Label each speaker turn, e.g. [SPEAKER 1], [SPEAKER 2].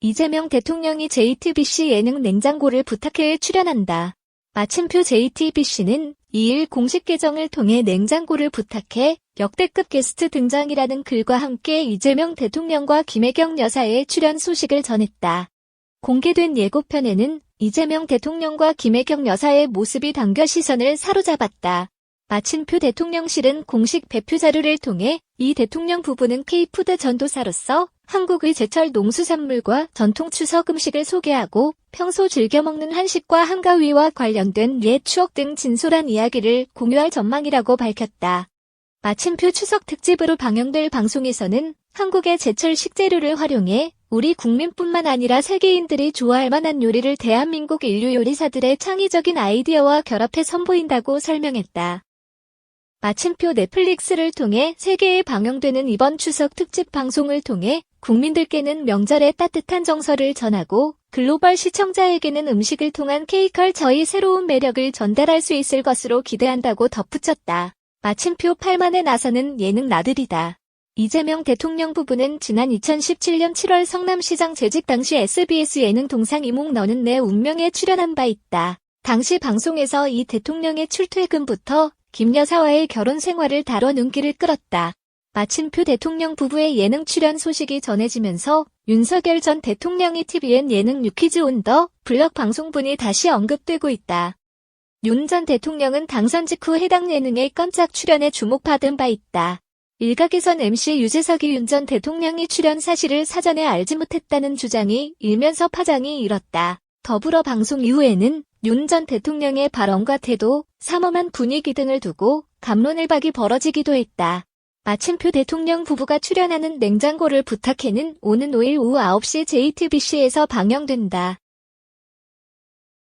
[SPEAKER 1] 이재명 대통령이 JTBC 예능 냉장고를 부탁해에 출연한다. 마침표 JTBC는 2일 공식 계정을 통해 냉장고를 부탁해 역대급 게스트 등장이라는 글과 함께 이재명 대통령과 김혜경 여사의 출연 소식을 전했다. 공개된 예고편에는 이재명 대통령과 김혜경 여사의 모습이 당겨 시선을 사로잡았다. 마침표 대통령실은 공식 배표 자료를 통해 이 대통령 부부는 K푸드 전도사로서 한국의 제철 농수산물과 전통 추석 음식을 소개하고 평소 즐겨 먹는 한식과 한가위와 관련된 옛 추억 등 진솔한 이야기를 공유할 전망이라고 밝혔다. 마침표 추석 특집으로 방영될 방송에서는 한국의 제철 식재료를 활용해 우리 국민뿐만 아니라 세계인들이 좋아할 만한 요리를 대한민국 인류 요리사들의 창의적인 아이디어와 결합해 선보인다고 설명했다. 마침표 넷플릭스를 통해 세계에 방영되는 이번 추석 특집 방송을 통해 국민들께는 명절의 따뜻한 정서를 전하고 글로벌 시청자에게는 음식을 통한 K컬처의 새로운 매력을 전달할 수 있을 것으로 기대한다고 덧붙였다. 마침표 8만에 나서는 예능 나들이다. 이재명 대통령 부부는 지난 2017년 7월 성남시장 재직 당시 SBS 예능 동상 이목 너는 내 운명에 출연한 바 있다. 당시 방송에서 이 대통령의 출퇴근부터 김 여사와의 결혼 생활을 다뤄 눈길을 끌었다. 마침표 대통령 부부의 예능 출연 소식이 전해지면서 윤석열 전 대통령이 TVN 예능 유퀴즈 온 더 블럭 방송분이 다시 언급되고 있다. 윤 전 대통령은 당선 직후 해당 예능에 깜짝 출연에 주목받은 바 있다. 일각에선 MC 유재석이 윤 전 대통령이 출연 사실을 사전에 알지 못했다는 주장이 일면서 파장이 일었다. 더불어 방송 이후에는 윤 전 대통령의 발언과 태도, 삼엄한 분위기 등을 두고 감론을박이 벌어지기도 했다. 마침표 대통령 부부가 출연하는 냉장고를 부탁해는 오는 5일 오후 9시 JTBC에서 방영된다.